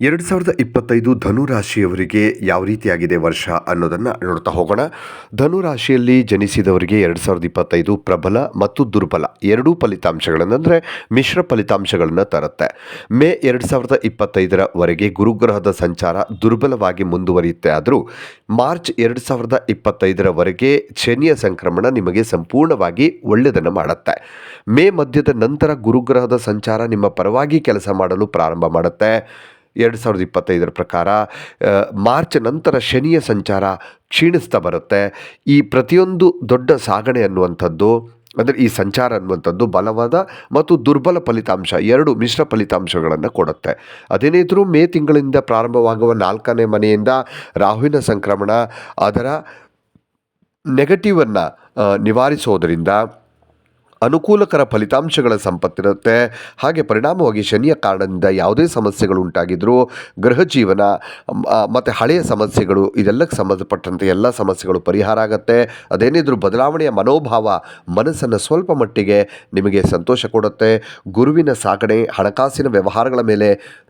ಎರಡು ಸಾವಿರದ ಇಪ್ಪತ್ತೈದು ಧನುರಾಶಿಯವರಿಗೆ ಯಾವ ರೀತಿಯಾಗಿದೆ ವರ್ಷ ಅನ್ನೋದನ್ನು ನೋಡ್ತಾ ಹೋಗೋಣ. ಧನು ರಾಶಿಯಲ್ಲಿ ಜನಿಸಿದವರಿಗೆ ಎರಡು ಸಾವಿರದ ಇಪ್ಪತ್ತೈದು ಪ್ರಬಲ ಮತ್ತು ದುರ್ಬಲ ಎರಡೂ ಫಲಿತಾಂಶಗಳನ್ನು ಅಂದರೆ ಮಿಶ್ರ ಫಲಿತಾಂಶಗಳನ್ನು ತರುತ್ತೆ. ಮೇ ಎರಡು ಸಾವಿರದ ಇಪ್ಪತ್ತೈದರವರೆಗೆ ಗುರುಗ್ರಹದ ಸಂಚಾರ ದುರ್ಬಲವಾಗಿ ಮುಂದುವರಿಯುತ್ತೆ ಆದರೂ ಮಾರ್ಚ್ ಎರಡು ಸಾವಿರದ ಇಪ್ಪತ್ತೈದರವರೆಗೆ ಶನಿಯ ಸಂಕ್ರಮಣ ನಿಮಗೆ ಸಂಪೂರ್ಣವಾಗಿ ಒಳ್ಳೆಯದನ್ನು ಮಾಡುತ್ತೆ. ಮೇ ಮಧ್ಯದ ನಂತರ ಗುರುಗ್ರಹದ ಸಂಚಾರ ನಿಮ್ಮ ಪರವಾಗಿ ಕೆಲಸ ಮಾಡಲು ಪ್ರಾರಂಭ ಮಾಡುತ್ತೆ. ಎರಡು ಸಾವಿರದ ಇಪ್ಪತ್ತೈದರ ಪ್ರಕಾರ ಮಾರ್ಚ್ ನಂತರ ಶನಿಯ ಸಂಚಾರ ಕ್ಷೀಣಿಸ್ತಾ ಬರುತ್ತೆ. ಈ ಪ್ರತಿಯೊಂದು ದೊಡ್ಡ ಸಾಗಣೆ ಅನ್ನುವಂಥದ್ದು, ಅಂದರೆ ಈ ಸಂಚಾರ ಅನ್ನುವಂಥದ್ದು ಬಲವಾದ ಮತ್ತು ದುರ್ಬಲ ಫಲಿತಾಂಶ, ಎರಡು ಮಿಶ್ರ ಫಲಿತಾಂಶಗಳನ್ನು ಕೊಡುತ್ತೆ. ಅದೇನೇ ಇದ್ರೂ ಮೇ ತಿಂಗಳಿಂದ ಪ್ರಾರಂಭವಾಗುವ ನಾಲ್ಕನೇ ಮನೆಯಿಂದ ರಾಹುವಿನ ಸಂಕ್ರಮಣ, ಅದರ ನೆಗೆಟಿವನ್ನು ನಿವಾರಿಸೋದರಿಂದ ಅನುಕೂಲಕರ ಫಲಿತಾಂಶಗಳ ಸಂಪತ್ತಿರುತ್ತೆ. ಹಾಗೆ ಪರಿಣಾಮವಾಗಿ ಶನಿಯ ಕಾರಣದಿಂದ ಯಾವುದೇ ಸಮಸ್ಯೆಗಳು ಉಂಟಾಗಿದ್ದರೂ ಗೃಹ ಜೀವನ ಮತ್ತು ಹಳೆಯ ಸಮಸ್ಯೆಗಳು ಇದೆಲ್ಲಕ್ಕೆ ಸಂಬಂಧಪಟ್ಟಂತೆ ಎಲ್ಲ ಸಮಸ್ಯೆಗಳು ಪರಿಹಾರ ಆಗುತ್ತೆ. ಅದೇನಿದ್ರೂ ಬದಲಾವಣೆಯ ಮನೋಭಾವ ಮನಸ್ಸನ್ನು ಸ್ವಲ್ಪ ಮಟ್ಟಿಗೆ ನಿಮಗೆ ಸಂತೋಷ ಕೊಡುತ್ತೆ. ಗುರುವಿನ ಸಾಗಣೆ ಹಣಕಾಸಿನ ವ್ಯವಹಾರಗಳ ಮೇಲೆ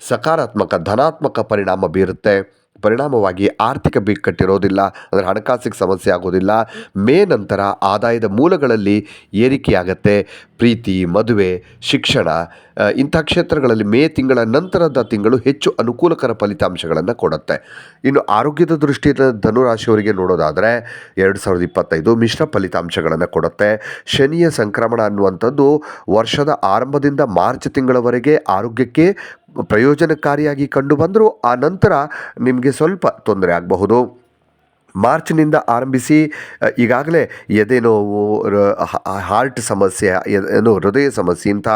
ಸಕಾರಾತ್ಮಕ, ಧನಾತ್ಮಕ ಪರಿಣಾಮ ಬೀರುತ್ತೆ. ಪರಿಣಾಮವಾಗಿ ಆರ್ಥಿಕ ಬಿಕ್ಕಟ್ಟಿರೋದಿಲ್ಲ, ಅಂದರೆ ಹಣಕಾಸಿಗೆ ಸಮಸ್ಯೆ ಆಗೋದಿಲ್ಲ. ಮೇ ನಂತರ ಆದಾಯದ ಮೂಲಗಳಲ್ಲಿ ಏರಿಕೆಯಾಗತ್ತೆ. ಪ್ರೀತಿ, ಮದುವೆ, ಶಿಕ್ಷಣ ಇಂಥ ಕ್ಷೇತ್ರಗಳಲ್ಲಿ ಮೇ ತಿಂಗಳ ನಂತರದ ತಿಂಗಳು ಹೆಚ್ಚು ಅನುಕೂಲಕರ ಫಲಿತಾಂಶಗಳನ್ನು ಕೊಡುತ್ತೆ. ಇನ್ನು ಆರೋಗ್ಯದ ದೃಷ್ಟಿಯಿಂದ ಧನುರಾಶಿಯವರಿಗೆ ನೋಡೋದಾದರೆ ಎರಡು ಸಾವಿರದ ಇಪ್ಪತ್ತೈದು ಮಿಶ್ರ ಫಲಿತಾಂಶಗಳನ್ನು ಕೊಡುತ್ತೆ. ಶನಿಯ ಸಂಕ್ರಮಣ ಅನ್ನುವಂಥದ್ದು ವರ್ಷದ ಆರಂಭದಿಂದ ಮಾರ್ಚ್ ತಿಂಗಳವರೆಗೆ ಆರೋಗ್ಯಕ್ಕೆ ಪ್ರಯೋಜನಕಾರಿಯಾಗಿ ಕಂಡುಬಂದರೂ ಆ ನಂತರ ನಿಮಗೆ ಸ್ವಲ್ಪ ತೊಂದರೆ ಆಗಬಹುದು. ಮಾರ್ಚ್ನಿಂದ ಆರಂಭಿಸಿ ಈಗಾಗಲೇ ಎದೆ ನೋವು ಹಾರ್ಟ್ ಸಮಸ್ಯೆ ಏನು ಹೃದಯ ಸಮಸ್ಯೆ ಇಂಥ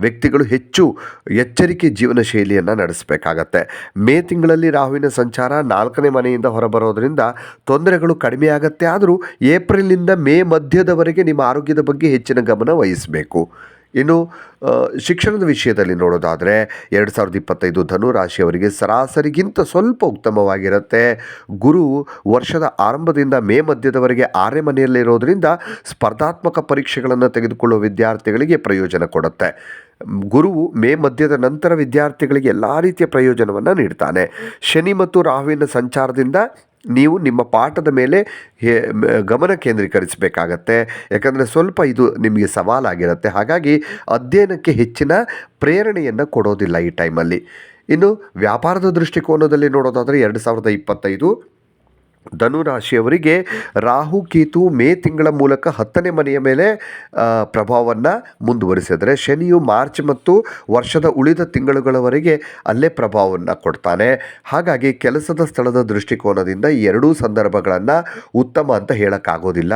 ವ್ಯಕ್ತಿಗಳು ಹೆಚ್ಚು ಎಚ್ಚರಿಕೆ ಜೀವನ ಶೈಲಿಯನ್ನು ನಡೆಸಬೇಕಾಗತ್ತೆ. ಮೇ ತಿಂಗಳಲ್ಲಿ ರಾಹುವಿನ ಸಂಚಾರ ನಾಲ್ಕನೇ ಮನೆಯಿಂದ ಹೊರಬರೋದರಿಂದ ತೊಂದರೆಗಳು ಕಡಿಮೆ ಆಗತ್ತೆ. ಆದರೂ ಏಪ್ರಿಲಿಂದ ಮೇ ಮಧ್ಯದವರೆಗೆ ನಿಮ್ಮ ಆರೋಗ್ಯದ ಬಗ್ಗೆ ಹೆಚ್ಚಿನ ಗಮನ ವಹಿಸಬೇಕು. ಇನ್ನು ಶಿಕ್ಷಣದ ವಿಷಯದಲ್ಲಿ ನೋಡೋದಾದರೆ, ಎರಡು ಸಾವಿರದ ಇಪ್ಪತ್ತೈದು ಧನು ರಾಶಿಯವರಿಗೆ ಸರಾಸರಿಗಿಂತ ಸ್ವಲ್ಪ ಉತ್ತಮವಾಗಿರುತ್ತೆ. ಗುರು ವರ್ಷದ ಆರಂಭದಿಂದ ಮೇ ಮಧ್ಯದವರೆಗೆ ಆರನೇ ಮನೆಯಲ್ಲಿರೋದ್ರಿಂದ ಸ್ಪರ್ಧಾತ್ಮಕ ಪರೀಕ್ಷೆಗಳನ್ನು ತೆಗೆದುಕೊಳ್ಳುವ ವಿದ್ಯಾರ್ಥಿಗಳಿಗೆ ಪ್ರಯೋಜನ ಕೊಡುತ್ತೆ. ಗುರುವು ಮೇ ಮಧ್ಯದ ನಂತರ ವಿದ್ಯಾರ್ಥಿಗಳಿಗೆ ಎಲ್ಲ ರೀತಿಯ ಪ್ರಯೋಜನವನ್ನು ನೀಡ್ತಾನೆ. ಶನಿ ಮತ್ತು ರಾಹುವಿನ ಸಂಚಾರದಿಂದ ನೀವು ನಿಮ್ಮ ಪಾಠದ ಮೇಲೆ ಗಮನ ಕೇಂದ್ರೀಕರಿಸಬೇಕಾಗತ್ತೆ. ಯಾಕಂದರೆ ಸ್ವಲ್ಪ ಇದು ನಿಮಗೆ ಸವಾಲಾಗಿರುತ್ತೆ. ಹಾಗಾಗಿ ಅಧ್ಯಯನಕ್ಕೆ ಹೆಚ್ಚಿನ ಪ್ರೇರಣೆಯನ್ನು ಕೊಡೋದಿಲ್ಲ ಈ ಟೈಮಲ್ಲಿ. ಇನ್ನು ವ್ಯಾಪಾರದ ದೃಷ್ಟಿಕೋನದಲ್ಲಿ ನೋಡೋದಾದರೆ ಎರಡು ಸಾವಿರದ ಇಪ್ಪತ್ತೈದು ಧನುರಾಶಿಯವರಿಗೆ ರಾಹು, ಕೇತು, ಮೇ ತಿಂಗಳ ಮೂಲಕ ಹತ್ತನೇ ಮನೆಯ ಮೇಲೆ ಪ್ರಭಾವವನ್ನು ಮುಂದುವರಿಸಿದರೆ ಶನಿಯು ಮಾರ್ಚ್ ಮತ್ತು ವರ್ಷದ ಉಳಿದ ತಿಂಗಳುಗಳವರೆಗೆ ಅಲ್ಲೇ ಪ್ರಭಾವವನ್ನು ಕೊಡ್ತಾನೆ. ಹಾಗಾಗಿ ಕೆಲಸದ ಸ್ಥಳದ ದೃಷ್ಟಿಕೋನದಿಂದ ಎರಡೂ ಸಂದರ್ಭಗಳನ್ನು ಉತ್ತಮ ಅಂತ ಹೇಳೋಕ್ಕಾಗೋದಿಲ್ಲ.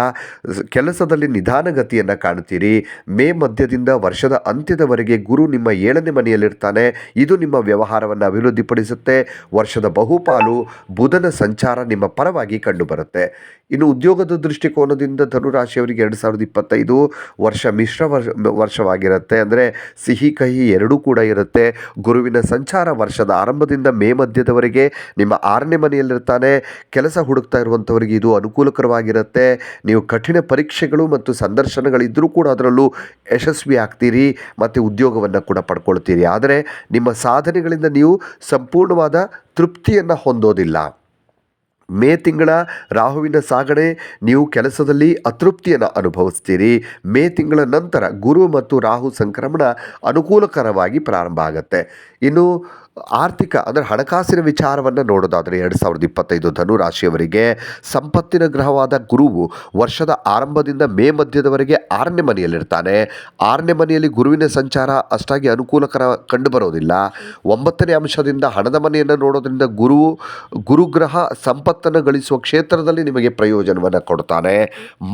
ಕೆಲಸದಲ್ಲಿ ನಿಧಾನಗತಿಯನ್ನು ಕಾಣ್ತೀರಿ. ಮೇ ಮಧ್ಯದಿಂದ ವರ್ಷದ ಅಂತ್ಯದವರೆಗೆ ಗುರು ನಿಮ್ಮ ಏಳನೇ ಮನೆಯಲ್ಲಿರ್ತಾನೆ. ಇದು ನಿಮ್ಮ ವ್ಯವಹಾರವನ್ನು ಅಭಿವೃದ್ಧಿಪಡಿಸುತ್ತೆ. ವರ್ಷದ ಬಹುಪಾಲು ಬುಧನ ಸಂಚಾರ ನಿಮ್ಮ ಪರವಾಗಿ ಕಂಡುಬರುತ್ತೆ. ಇನ್ನು ಉದ್ಯೋಗದ ದೃಷ್ಟಿಕೋನದಿಂದ ಧನುರಾಶಿಯವರಿಗೆ ಎರಡು ಸಾವಿರದ ಇಪ್ಪತ್ತೈದು ವರ್ಷ ಮಿಶ್ರ ವರ್ಷ, ವರ್ಷವಾಗಿರುತ್ತೆ. ಅಂದರೆ ಸಿಹಿ, ಕಹಿ ಎರಡೂ ಕೂಡ ಇರುತ್ತೆ. ಗುರುವಿನ ಸಂಚಾರ ವರ್ಷದ ಆರಂಭದಿಂದ ಮೇ ಮಧ್ಯದವರೆಗೆ ನಿಮ್ಮ ಆರನೇ ಮನೆಯಲ್ಲಿರ್ತಾನೆ. ಕೆಲಸ ಹುಡುಕ್ತಾ ಇರುವಂಥವರಿಗೆ ಇದು ಅನುಕೂಲಕರವಾಗಿರುತ್ತೆ. ನೀವು ಕಠಿಣ ಪರೀಕ್ಷೆಗಳು ಮತ್ತು ಸಂದರ್ಶನಗಳಿದ್ದರೂ ಕೂಡ ಅದರಲ್ಲೂ ಯಶಸ್ವಿ ಆಗ್ತೀರಿ. ಮತ್ತು ಉದ್ಯೋಗವನ್ನು ಕೂಡ ಪಡ್ಕೊಳ್ತೀರಿ. ಆದರೆ ನಿಮ್ಮ ಸಾಧನೆಗಳಿಂದ ನೀವು ಸಂಪೂರ್ಣವಾದ ತೃಪ್ತಿಯನ್ನು ಹೊಂದೋದಿಲ್ಲ. ಮೇ ತಿಂಗಳ ರಾಹುವಿನ ಸಾಗಣೆ, ನೀವು ಕೆಲಸದಲ್ಲಿ ಅತೃಪ್ತಿಯನ್ನು ಅನುಭವಿಸ್ತೀರಿ. ಮೇ ತಿಂಗಳ ನಂತರ ಗುರು ಮತ್ತು ರಾಹು ಸಂಕ್ರಮಣ ಅನುಕೂಲಕರವಾಗಿ ಪ್ರಾರಂಭ ಆಗುತ್ತೆ. ಇನ್ನು ಆರ್ಥಿಕ, ಅಂದರೆ ಹಣಕಾಸಿನ ವಿಚಾರವನ್ನು ನೋಡೋದಾದರೆ ಎರಡು ಸಾವಿರದ ಇಪ್ಪತ್ತೈದು ಧನುರಾಶಿಯವರಿಗೆ ಸಂಪತ್ತಿನ ಗ್ರಹವಾದ ಗುರುವು ವರ್ಷದ ಆರಂಭದಿಂದ ಮೇ ಮಧ್ಯದವರೆಗೆ ಆರನೇ ಮನೆಯಲ್ಲಿರ್ತಾನೆ. ಆರನೇ ಮನೆಯಲ್ಲಿ ಗುರುವಿನ ಸಂಚಾರ ಅಷ್ಟಾಗಿ ಅನುಕೂಲಕರ ಕಂಡುಬರೋದಿಲ್ಲ. ಒಂಬತ್ತನೇ ಅಂಶದಿಂದ ಹಣದ ಮನೆಯನ್ನು ನೋಡೋದರಿಂದ ಗುರು ಗುರುಗ್ರಹ ಸಂಪತ್ತನ್ನು ಗಳಿಸುವ ಕ್ಷೇತ್ರದಲ್ಲಿ ನಿಮಗೆ ಪ್ರಯೋಜನವನ್ನು ಕೊಡ್ತಾನೆ.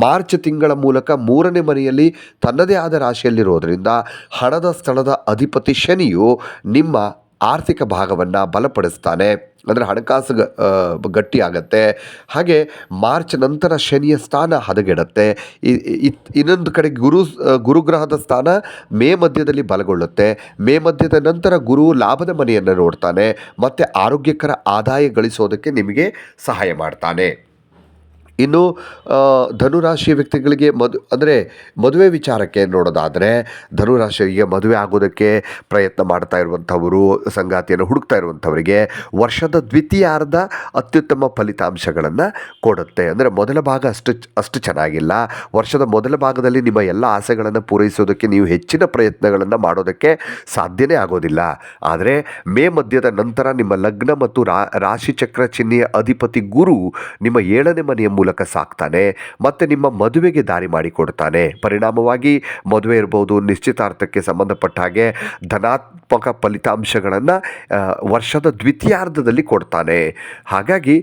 ಮಾರ್ಚ್ ತಿಂಗಳ ಮೂಲಕ ಮೂರನೇ ಮನೆಯಲ್ಲಿ ತನ್ನದೇ ಆದ ರಾಶಿಯಲ್ಲಿರೋದ್ರಿಂದ ಹಣದ ಸ್ಥಳದ ಅಧಿಪತಿ ಶನಿಯು ನಿಮ್ಮ ಆರ್ಥಿಕ ಭಾಗವನ್ನು ಬಲಪಡಿಸ್ತಾನೆ. ಅಂದರೆ ಹಣಕಾಸು ಗಟ್ಟಿ ಆಗುತ್ತೆ. ಹಾಗೆ ಮಾರ್ಚ್ ನಂತರ ಶನಿಯ ಸ್ಥಾನ ಹದಗೆಡುತ್ತೆ. ಇನ್ನೊಂದು ಕಡೆ ಗುರು ಗುರುಗ್ರಹದ ಸ್ಥಾನ ಮೇ ಮಧ್ಯದಲ್ಲಿ ಬಲಗೊಳ್ಳುತ್ತೆ. ಮೇ ಮಧ್ಯದ ನಂತರ ಗುರು ಲಾಭದ ಮನೆಯನ್ನು ನೋಡ್ತಾನೆ. ಮತ್ತು ಆರೋಗ್ಯಕರ ಆದಾಯ ಗಳಿಸೋದಕ್ಕೆ ನಿಮಗೆ ಸಹಾಯ ಮಾಡ್ತಾನೆ. ಇನ್ನು ಧನುರಾಶಿ ಧನುರಾಶಿಯ ವ್ಯಕ್ತಿಗಳಿಗೆ ಮದು, ಅಂದರೆ ಮದುವೆ ವಿಚಾರಕ್ಕೆ ನೋಡೋದಾದರೆ, ಧನುರಾಶಿಗೆ ಮದುವೆ ಆಗೋದಕ್ಕೆ ಪ್ರಯತ್ನ ಮಾಡ್ತಾ ಇರುವಂಥವರು, ಸಂಗಾತಿಯನ್ನು ಹುಡುಕ್ತಾ ಇರುವಂಥವರಿಗೆ ವರ್ಷದ ದ್ವಿತೀಯಾರ್ಧ ಅತ್ಯುತ್ತಮ ಫಲಿತಾಂಶಗಳನ್ನು ಕೊಡುತ್ತೆ. ಅಂದರೆ ಮೊದಲ ಭಾಗ ಅಷ್ಟು ಅಷ್ಟು ಚೆನ್ನಾಗಿಲ್ಲ. ವರ್ಷದ ಮೊದಲ ಭಾಗದಲ್ಲಿ ನಿಮ್ಮ ಎಲ್ಲ ಆಸೆಗಳನ್ನು ಪೂರೈಸೋದಕ್ಕೆ ನೀವು ಹೆಚ್ಚಿನ ಪ್ರಯತ್ನಗಳನ್ನು ಮಾಡೋದಕ್ಕೆ ಸಾಧ್ಯನೇ ಆಗೋದಿಲ್ಲ. ಆದರೆ ಮೇ ಮಧ್ಯದ ನಂತರ ನಿಮ್ಮ ಲಗ್ನ ಮತ್ತು ರಾಶಿಚಕ್ರ ಚಿಹ್ನೆಯ ಅಧಿಪತಿ ಗುರು ನಿಮ್ಮ ಏಳನೇ ಮನೆಯ ಸಾಕ್ತಾನೆ, ಮತ್ತು ನಿಮ್ಮ ಮದುವೆಗೆ ದಾರಿ ಮಾಡಿಕೊಡ್ತಾನೆ. ಪರಿಣಾಮವಾಗಿ ಮದುವೆ ಇರ್ಬೋದು, ನಿಶ್ಚಿತಾರ್ಥಕ್ಕೆ ಸಂಬಂಧಪಟ್ಟ ಹಾಗೆ ಧನಾತ್ಮಕ ಫಲಿತಾಂಶಗಳನ್ನು ವರ್ಷದ ದ್ವಿತೀಯಾರ್ಧದಲ್ಲಿ ಕೊಡ್ತಾನೆ. ಹಾಗಾಗಿ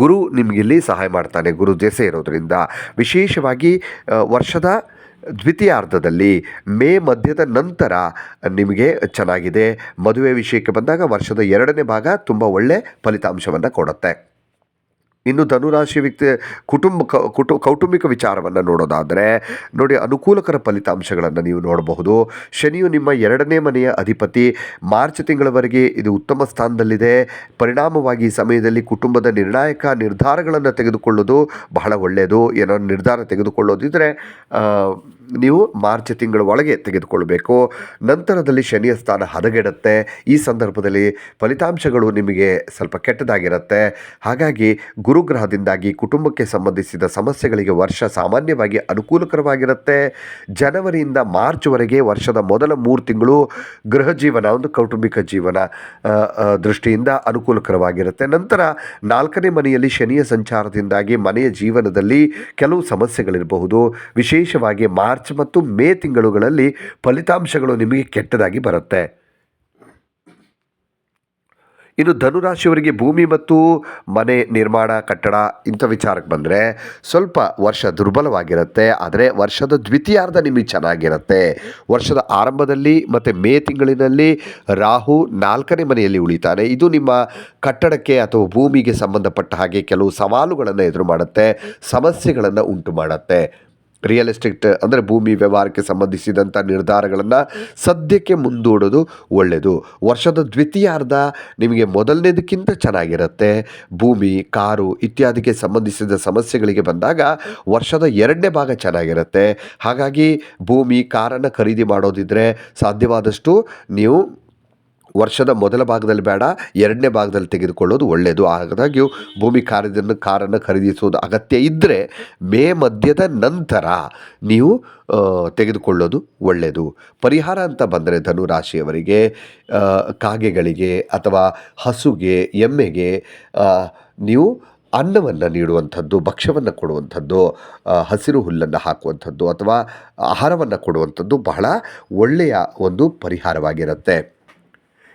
ಗುರು ನಿಮಗಿಲ್ಲಿ ಸಹಾಯ ಮಾಡ್ತಾನೆ, ಗುರು ದೆಸೆ ಇರೋದರಿಂದ. ವಿಶೇಷವಾಗಿ ವರ್ಷದ ದ್ವಿತೀಯಾರ್ಧದಲ್ಲಿ ಮೇ ಮಧ್ಯದ ನಂತರ ನಿಮಗೆ ಚೆನ್ನಾಗಿದೆ. ಮದುವೆ ವಿಷಯಕ್ಕೆ ಬಂದಾಗ ವರ್ಷದ ಎರಡನೇ ಭಾಗ ತುಂಬ ಒಳ್ಳೆ ಫಲಿತಾಂಶವನ್ನು ಕೊಡುತ್ತೆ. ಇನ್ನು ಧನುರಾಶಿ ವ್ಯಕ್ತಿ ಕುಟುಂಬ ಕುಟು, ಕೌಟುಂಬಿಕ ವಿಚಾರವನ್ನು ನೋಡೋದಾದರೆ, ನೋಡಿ ಅನುಕೂಲಕರ ಫಲಿತಾಂಶಗಳನ್ನು ನೀವು ನೋಡಬಹುದು. ಶನಿಯು ನಿಮ್ಮ ಎರಡನೇ ಮನೆಯ ಅಧಿಪತಿ. ಮಾರ್ಚ್ ತಿಂಗಳವರೆಗೆ ಇದು ಉತ್ತಮ ಸ್ಥಾನದಲ್ಲಿದೆ. ಪರಿಣಾಮವಾಗಿ ಈ ಸಮಯದಲ್ಲಿ ಕುಟುಂಬದ ನಿರ್ಣಾಯಕ ನಿರ್ಧಾರಗಳನ್ನು ತೆಗೆದುಕೊಳ್ಳೋದು ಬಹಳ ಒಳ್ಳೆಯದು ಏನೋ ನಿರ್ಧಾರ ತೆಗೆದುಕೊಳ್ಳೋದಿದ್ದರೆ ನೀವು ಮಾರ್ಚ್ ತಿಂಗಳ ಒಳಗೆ ತೆಗೆದುಕೊಳ್ಬೇಕು. ನಂತರದಲ್ಲಿ ಶನಿಯ ಸ್ಥಾನ ಹದಗೆಡುತ್ತೆ. ಈ ಸಂದರ್ಭದಲ್ಲಿ ಫಲಿತಾಂಶಗಳು ನಿಮಗೆ ಸ್ವಲ್ಪ ಕೆಟ್ಟದಾಗಿರುತ್ತೆ. ಹಾಗಾಗಿ ಗುರುಗ್ರಹದಿಂದಾಗಿ ಕುಟುಂಬಕ್ಕೆ ಸಂಬಂಧಿಸಿದ ಸಮಸ್ಯೆಗಳಿಗೆ ವರ್ಷ ಸಾಮಾನ್ಯವಾಗಿ ಅನುಕೂಲಕರವಾಗಿರುತ್ತೆ. ಜನವರಿಯಿಂದ ಮಾರ್ಚ್ವರೆಗೆ ವರ್ಷದ ಮೊದಲ ಮೂರು ತಿಂಗಳು ಗೃಹ ಜೀವನ, ಒಂದು ಕೌಟುಂಬಿಕ ಜೀವನ ದೃಷ್ಟಿಯಿಂದ ಅನುಕೂಲಕರವಾಗಿರುತ್ತೆ. ನಂತರ ನಾಲ್ಕನೇ ಮನೆಯಲ್ಲಿ ಶನಿಯ ಸಂಚಾರದಿಂದಾಗಿ ಮನೆಯ ಜೀವನದಲ್ಲಿ ಕೆಲವು ಸಮಸ್ಯೆಗಳಿರಬಹುದು. ವಿಶೇಷವಾಗಿ ಮಾರ್ಚ್ ಮತ್ತು ಮೇ ತಿಂಗಳುಗಳಲ್ಲಿ ಫಲಿತಾಂಶಗಳು ನಿಮಗೆ ಕೆಟ್ಟದಾಗಿ ಬರುತ್ತೆ. ಇನ್ನು ಧನುರಾಶಿಯವರಿಗೆ ಭೂಮಿ ಮತ್ತು ಮನೆ ನಿರ್ಮಾಣ, ಕಟ್ಟಡ ಇಂಥ ವಿಚಾರಕ್ಕೆ ಬಂದರೆ ಸ್ವಲ್ಪ ವರ್ಷ ದುರ್ಬಲವಾಗಿರುತ್ತೆ. ಆದರೆ ವರ್ಷದ ದ್ವಿತೀಯಾರ್ಧ ನಿಮಗೆ ಚೆನ್ನಾಗಿರುತ್ತೆ. ವರ್ಷದ ಆರಂಭದಲ್ಲಿ ಮತ್ತು ಮೇ ತಿಂಗಳಿನಲ್ಲಿ ರಾಹು ನಾಲ್ಕನೇ ಮನೆಯಲ್ಲಿ ಉಳಿತಾನೆ. ಇದು ನಿಮ್ಮ ಕಟ್ಟಡಕ್ಕೆ ಅಥವಾ ಭೂಮಿಗೆ ಸಂಬಂಧಪಟ್ಟ ಹಾಗೆ ಕೆಲವು ಸವಾಲುಗಳನ್ನು ಎದುರು ಮಾಡುತ್ತೆ, ಸಮಸ್ಯೆಗಳನ್ನು ಉಂಟು ಮಾಡುತ್ತೆ. ರಿಯಲ್ ಎಸ್ಟೇಟ್ ಅಂದರೆ ಭೂಮಿ ವ್ಯವಹಾರಕ್ಕೆ ಸಂಬಂಧಿಸಿದಂಥ ನಿರ್ಧಾರಗಳನ್ನು ಸದ್ಯಕ್ಕೆ ಮುಂದೂಡೋದು ಒಳ್ಳೆಯದು ವರ್ಷದ ದ್ವಿತೀಯಾರ್ಧ ನಿಮಗೆ ಮೊದಲನೇದಕ್ಕಿಂತ ಚೆನ್ನಾಗಿರುತ್ತೆ. ಭೂಮಿ, ಕಾರು ಇತ್ಯಾದಿಗೆ ಸಂಬಂಧಿಸಿದ ಸಮಸ್ಯೆಗಳಿಗೆ ಬಂದಾಗ ವರ್ಷದ ಎರಡನೇ ಭಾಗ ಚೆನ್ನಾಗಿರುತ್ತೆ. ಹಾಗಾಗಿ ಭೂಮಿ, ಕಾರನ್ನು ಖರೀದಿ ಮಾಡೋದಿದ್ದರೆ ಸಾಧ್ಯವಾದಷ್ಟು ನೀವು ವರ್ಷದ ಮೊದಲ ಭಾಗದಲ್ಲಿ ಬೇಡ, ಎರಡನೇ ಭಾಗದಲ್ಲಿ ತೆಗೆದುಕೊಳ್ಳೋದು ಒಳ್ಳೆಯದು ಹಾಗಾಗಿಯೂ ಭೂಮಿ ಕಾರ್ಯದನ್ನು ಕಾರನ್ನು ಖರೀದಿಸೋದು ಅಗತ್ಯ ಇದ್ದರೆ ಮೇ ಮಧ್ಯದ ನಂತರ ನೀವು ತೆಗೆದುಕೊಳ್ಳೋದು ಒಳ್ಳೆಯದು ಪರಿಹಾರ ಅಂತ ಬಂದರೆ ಧನು ರಾಶಿಯವರಿಗೆ ಕಾಗೆಗಳಿಗೆ ಅಥವಾ ಹಸುಗೆ, ಎಮ್ಮೆಗೆ ನೀವು ಅನ್ನವನ್ನು ನೀಡುವಂಥದ್ದು, ಭಕ್ಷ್ಯವನ್ನು ಕೊಡುವಂಥದ್ದು ಹಸಿರು ಹುಲ್ಲನ್ನು ಹಾಕುವಂಥದ್ದು ಅಥವಾ ಆಹಾರವನ್ನು ಕೊಡುವಂಥದ್ದು ಬಹಳ ಒಳ್ಳೆಯ ಒಂದು ಪರಿಹಾರವಾಗಿರುತ್ತೆ.